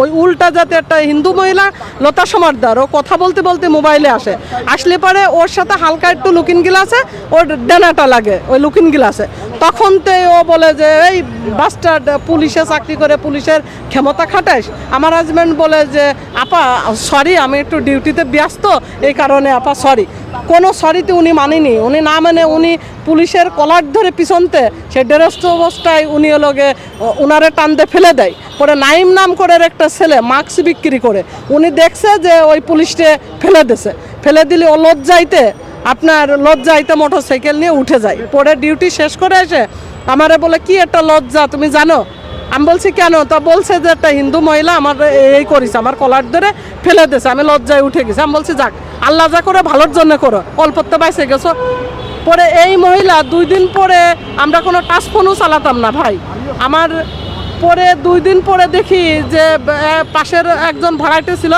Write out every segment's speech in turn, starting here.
ওই উল্টা যাতে একটা হিন্দু মহিলা লতা সমারদার, ও কথা বলতে বলতে মোবাইলে আসে। আসলে পরে ওর সাথে হালকা একটু লুকিন গিলাসে, ওর ডানাটা লাগে, ওই লুকিন গ্লাসে। তখন তে ও বলে যে, এই বাস্টার্ড পুলিশে চাকরি করে পুলিশের ক্ষমতা খাটাইস। আমার হাজব্যান্ড বলে যে, আপা সরি আমি একটু ডিউটিতে ব্যস্ত, এই কারণে আপা সরি কোনো সরিতে উনি মানেনি। উনি না মানে উনি পুলিশের কলার ধরে পিছনতে সে ডেরস্ত অবস্থায় উনি লোকে উনারে টানতে ফেলে দেয়। পরে নাইম নাম করে একটা ছেলে, মাস্ক বিক্রি করে। উনি দেখছে যে ওই পুলিশকে ফেলে দিছে। ফেলে দিলে ও লজ্জাইতে আপনার লজ্জাইতে মোটর সাইকেল নিয়ে উঠে যায়। পরে ডিউটি শেষ করে এসে আমারে বলে, কি একটা লজ্জা, তুমি জানো? আমি বলছি, কেন? তা বলছে যে, একটা হিন্দু মহিলা আমার এই করিস আমার কলার ধরে ফেলে দিয়েছে, আমি লজ্জায় উঠে গেছি। আমি বলছি, যাক, আল্লাহ যা করে ভালোর জন্য করো অল্পতে বাইসে গেছো। পরে এই মহিলা দুই দিন পরে আমরা কোনো টাচ ফোনও চালাতাম না ভাই। আমার পরে দুই দিন পরে দেখি যে পাশের একজন ভাড়াইতে ছিল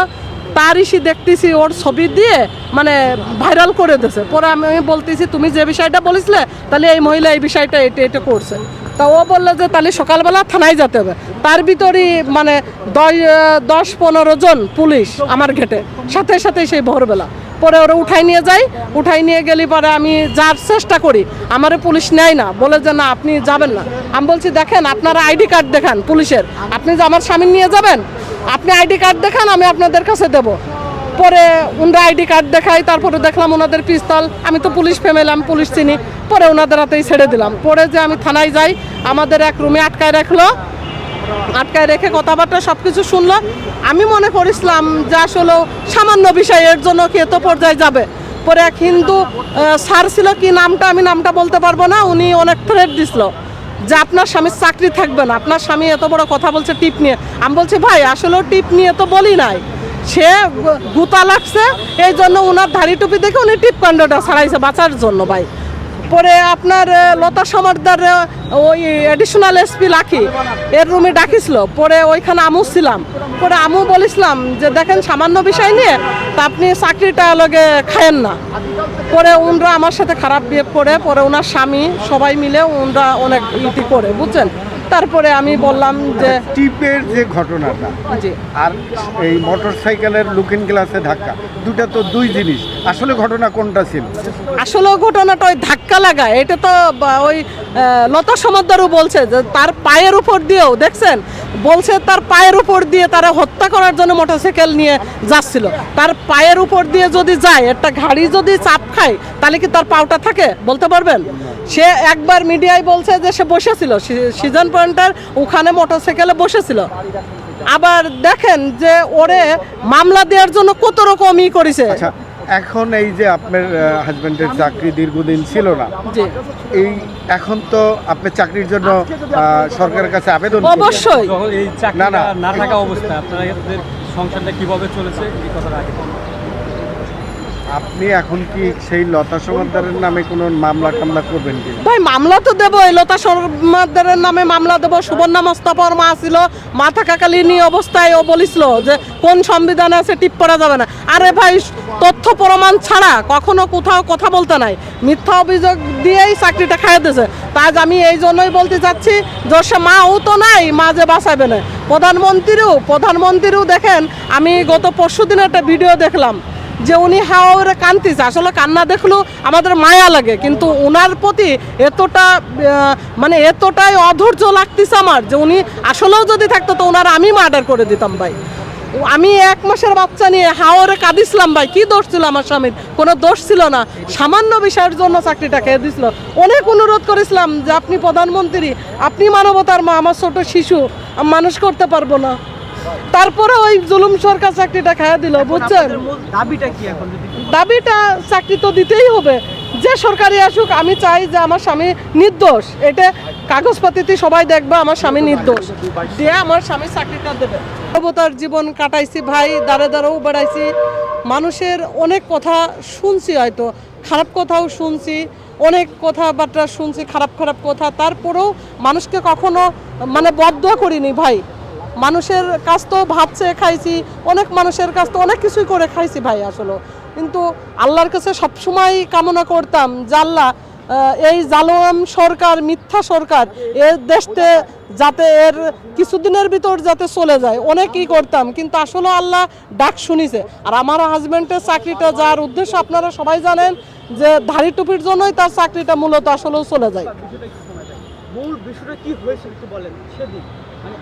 তার ইসি দেখতেছি ওর ছবি দিয়ে মানে ভাইরাল করে দিয়েছে পরে আমি বলতেছি, তুমি যে বিষয়টা বলেছিলে, তাহলে এই মহিলা এই বিষয়টা এটা এটা করছে। তা ও বলল যে, তাহলে সকালবেলা থানায় যেতে হবে। তার ভিতরই মানে দশ দশ, পনেরো জন পুলিশ আমার ঘেটে। সাথে সাথে সেই ভোরবেলা। পরে ওরা উঠাই নিয়ে যাই উঠাই নিয়ে গেলি পরে আমি যার চেষ্টা করি, আমারে পুলিশ নেয় না। বলে যে, না, আপনি যাবেন না। আমি বলছি, দেখেন, আপনারা আইডি কার্ড দেখান পুলিশের। আপনি যে আমার স্বামী নিয়ে যাবেন, আপনি আইডি কার্ড দেখান, আমি আপনাদের কাছে দেব। পরে ওনারা আইডি কার্ড দেখাই তারপরে দেখলাম ওনাদের পিস্তল। আমি তো পুলিশ ফেমেল আমি পুলিশ চিনি। পরে ওনাদের হাতেই ছেড়ে দিলাম। পরে যে আমি থানায় যাই, আমাদের এক রুমে আটকায় রাখল। আটকায় রেখে কথাবার্তা সব কিছু শুনলো। আমি মনে করেছিলাম যে আসলে সামান্য বিষয় এর জন্য কি এত পর্যায়ে যাবে। পরে এক হিন্দু স্যার ছিল কি নামটা আমি নামটা বলতে পারব না, উনি অনেক থ্রেট দিছিল যে আপনার স্বামীর চাকরি থাকবে না, আপনার স্বামী এত বড় কথা বলছে টিপ নিয়ে। আমি বলছি, ভাই, আসলেও টিপ নিয়ে তো বলি নাই। সে গুতা লাগছে, এই জন্য ওনার ধাড়ি টুপি দেখে উনি টিপ কাণ্ডটা ছাড়াইছে বাঁচার জন্য, ভাই। পরে আপনার লতা সমারদার ওই অ্যাডিশনাল এসপি লাখি এর রুমে ডাকিছিল। পরে ওইখানে আমু ছিলাম। পরে আমু বলেছিলাম যে, দেখেন, সামান্য বিষয় নিয়ে তা আপনি চাকরিটা লগে খায়েন না। পরে উনরা আমার সাথে খারাপ বিয়ে করে, পরে ওনার স্বামী সবাই মিলে উনরা অনেক ইতি করে, বুঝছেন? তারপরে আমি বললাম যে টিপের যে ঘটনাটা আর এই মোটর সাইকেলের লুকিং গ্লাসে ধাক্কা দুটা তো দুই জিনিস। আসলে ঘটনা কোনটা ছিল? আসলে ঘটনাটা ওই ধাক্কা লাগা এটা তো ওই লতা সমাদ্দারও বলছে যে তার পায়ের উপর দিয়েও দেখছেন? বলছে তার পায়ের উপর দিয়ে তারা হত্যা করার জন্য মোটরসাইকেল নিয়ে যাচ্ছিল। তার পায়ের উপর দিয়ে যদি যায় একটা গাড়ি যদি চাপ খায় তাহলে কি তার পাওটা থাকে? বলতে পারবেন? সে একবার মিডিয়ায় বলছে যে সে বসেছিল। সিজন পয়েন্টের ওখানে মোটরসাইকেলে বসেছিল। আবার দেখেন যে ওরে মামলা দেওয়ার জন্য কত রকম ই করেছে। আচ্ছা এখন এই যে আপনার হাজবেন্ডের চাকরি দীর্ঘদিন ছিল না। এই এখন তো আপনি চাকরির জন্য সরকারের কাছে আবেদন অবশ্যই। না, চাকরিটা না। না। থাকা অবস্থায় আপনাদের সংসারটা কীভাবে চলেছে এই কথাটা আগে। আপনি এখন কি সেই লতা সমাদারের নামে কোনো মামলা টামলা করবেন কি? ভাই, মামলা তো দেবো, এই লতা শর্মাদের নামে মামলা দেবো। সুবর্ণা মোস্তাফার মা ছিল মা থাকাকালীন অবস্থায় ও বলিছিল যে, কোন সংবিধানে আছে টিপ করা যাবে না। আরে ভাই, তথ্য প্রমাণ ছাড়া কখনো কোথাও কথা বলতে নাই। মিথ্যা অভিযোগ দিয়েই চাকরিটা খাইয়ে দিয়েছে। তাই আমি এই জন্যই বলতে চাচ্ছি যে মা ও তো নাই, মা যে বাঁচাবে না। প্রধানমন্ত্রীও প্রধানমন্ত্রীও দেখেন, আমি গত পরশু দিন একটা ভিডিও দেখলাম। যে উনি হাওড়ে কান্দিছে। আসলে কান্না দেখলেও আমাদের মায়া লাগে, কিন্তু ওনার প্রতি এতটা মানে এতটাই অধৈর্য লাগতেছে আমার যে উনি আসলেও যদি থাকতো তো ওনার আমি মার্ডার করে দিতাম ভাই। আমি এক মাসের বাচ্চা নিয়ে হাওড়ে কাঁদিছিলাম ভাই, কি দোষ ছিল আমার স্বামীর? কোনো দোষ ছিল না। সামান্য বিষয়ের জন্য চাকরিটা খেয়ে দিছিল। অনেক অনুরোধ করেছিলাম যে আপনি প্রধানমন্ত্রী, আপনি মানবতার মা, আমার ছোট শিশু, মানুষ করতে পারব না। তারপরে ওই জুলুম সরকার চাকরিটা খাইয়া দিল বুঝছেন? দাবিটা কি এখন দাবিটা চাকরি তো দিতেই হবে। যে সরকারি আসুক আমি চাই যে আমার স্বামী নির্দোষ। এটা কাগজপাতিতে সবাই দেখবে আমার স্বামী নির্দোষ। দিয়ে আমার স্বামী চাকরিটা দেবে। অবতার জীবন কাটাইছি ভাই দাঁড়ে দাঁড়েও বেড়াইছি। মানুষের অনেক কথা শুনছি হয়তো খারাপ কথাও শুনছি অনেক কথাবার্তা শুনছি খারাপ খারাপ কথা। তারপরেও মানুষকে কখনো মানে বদ্ধ করিনি ভাই। মানুষের কাছ তো চেয়ে খাইছি, অনেক মানুষের কাছ তো অনেক কিছুই করে খাইছি ভাই আসলে। কিন্তু আল্লাহর কাছে সবসময় কামনা করতাম আল্লাহ এই জালোয়াম সরকার, মিথ্যা সরকার এর দেশতে যাতে এর কিছুদিনের ভিতর যাতে চলে যায়। অনেকই করতাম, কিন্তু আসলে আল্লাহ ডাক শুনিছে। আর আমার হাজব্যান্ডের চাকরিটা যার উদ্দেশ্য আপনারা সবাই জানেন, যে ধাড়ি টুপির জন্যই তার চাকরিটা মূলত আসলেও চলে যায়। মূল বিষয়টা কি হয়েছে একটু বলেন, সেদিন। মানে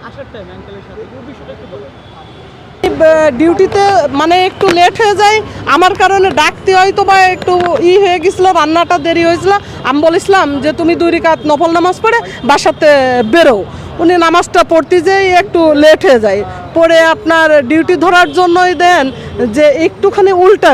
ডিউটিতে মানে একটু লেট হয়ে যায়। আমার কারণে ডাকতে হয়তো বা একটু ই হয়ে গেছিল রান্নাটা দেরি হয়েছিল। আমি বলেছিলাম যে, তুমি দুই রিকাত নফল নামাজ পড়ে বাসাতে বেরো। উনি নামাজটা পড়তে যেয়ে একটু লেট হয়ে যায়। পরে আপনার ডিউটি ধরার জন্যই দেন যে, একটুখানি উল্টা